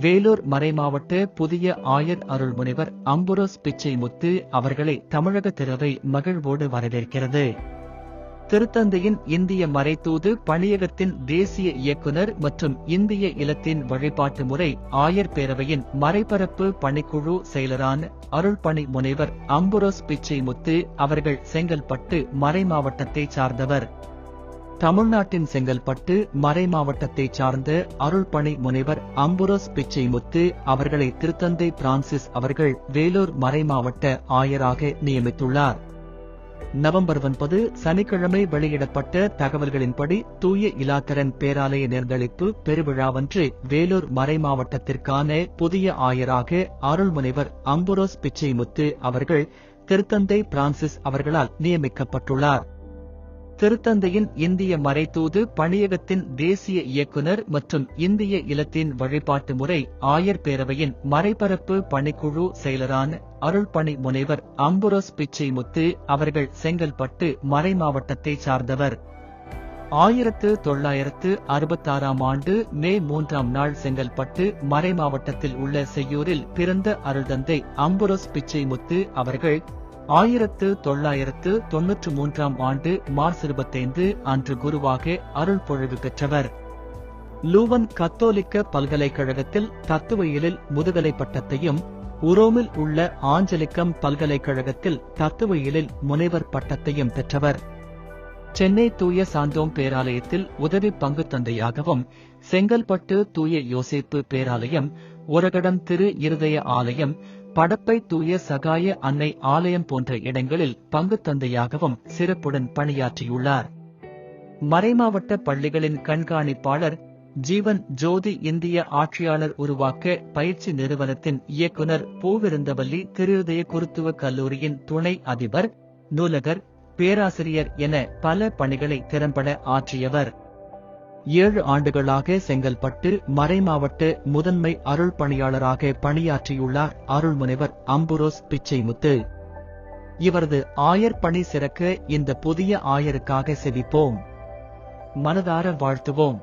வேலூர் மறைமாவட்ட புதிய ஆயர் அருள்முனைவர் அம்புரோஸ் பிச்சைமுத்து அவர்களை தமிழக திறவை மகிழ்வோடு வரவேற்கிறது. திருத்தந்தையின் இந்திய மறைத்தூது பணியகத்தின் தேசிய இயக்குனர் மற்றும் இந்திய இலத்தின் வழிபாட்டு முறை ஆயர் பேரவையின் மறைபரப்பு பணிக்குழு செயலரான அருள்பணி முனைவர் அம்புரோஸ் பிச்சைமுத்து அவர்கள் செங்கல்பட்டு மறைமாவட்டத்தைச் சார்ந்தவர். தமிழ்நாட்டின் செங்கல்பட்டு மறை மாவட்டத்தைச் சார்ந்த அருள்பணி முனைவர் அம்புரோஸ் பிச்சைமுத்து அவர்களை திருத்தந்தை பிரான்சிஸ் அவர்கள் வேலூர் மறை மாவட்ட ஆயராக நியமித்துள்ளார். நவம்பர் ஒன்பது சனிக்கிழமை வெளியிடப்பட்ட தகவல்களின்படி தூய இலாத்தரன் பேராலய நேர்ந்தளிப்பு பெருவிழாவன்று வேலூர் மறை மாவட்டத்திற்கான புதிய ஆயராக அருள்முனைவர் அம்புரோஸ் பிச்சைமுத்து அவர்கள் திருத்தந்தை பிரான்சிஸ் அவர்களால் நியமிக்கப்பட்டுள்ளார். திருத்தந்தையின் இந்திய மறைத்தூது பணியகத்தின் தேசிய இயக்குனர் மற்றும் இந்திய இலத்தின் வழிபாட்டு முறை ஆயர் பேரவையின் மறைபரப்பு பணிக்குழு செயலரான அருள்பணி முனைவர் அம்புரோஸ் பிச்சைமுத்து அவர்கள் செங்கல்பட்டு மறைமாவட்டத்தை சார்ந்தவர். ஆயிரத்து தொள்ளாயிரத்து அறுபத்தாறாம் ஆண்டு மே மூன்றாம் நாள் செங்கல்பட்டு மறை மாவட்டத்தில் உள்ள செய்யூரில் பிறந்த அருள்தந்தை அம்புரோஸ் பிச்சைமுத்து அவர்கள் ஆயிரத்து தொள்ளாயிரத்து தொன்னூற்று மூன்றாம் ஆண்டு மார்ச் இருபத்தைந்து அன்று குருவாக அருள் பொழிவு பெற்றவர். லூவன் கத்தோலிக்க பல்கலைக்கழகத்தில் தத்துவயியலில் முதுகலை பட்டத்தையும் உரோமில் உள்ள ஆஞ்சலிக்கம் பல்கலைக்கழகத்தில் தத்துவயியலில் முனைவர் பட்டத்தையும் பெற்றவர். சென்னை தூய சாந்தோம் பேராலயத்தில் உதவி பங்கு தந்தையாகவும் செங்கல்பட்டு தூய யோசிப்பு பேராலயம் உரகடம் திரு இருதய ஆலயம் படப்பை தூய சகாய அன்னை ஆலயம் போன்ற இடங்களில் பங்கு தந்தையாகவும் சிறப்புடன் பணியாற்றியுள்ளார். மறைமாவட்ட பள்ளிகளின் கண்காணிப்பாளர் ஜீவன் ஜோதி இந்திய ஆட்சியாளர் உருவாக்க பயிற்சி நிறுவனத்தின் இயக்குனர் பூவிருந்தவல்லி திருதய குருத்துவ கல்லூரியின் துணை அதிபர் நூலகர் பேராசிரியர் என பல பணிகளை திறம்பட ஆற்றியவர். ஏழு ஆண்டுகளாக செங்கல்பட்டு மறைமாவட்ட முதன்மை அருள் பணியாளராக பணியாற்றியுள்ளார் அருள்முனைவர் அம்புரோஸ் பிச்சைமுத்து. இவரது ஆயர் பணி சிறக்க இந்த புதிய ஆயருக்காக செவிப்போம். மனதார வாழ்த்துவோம்.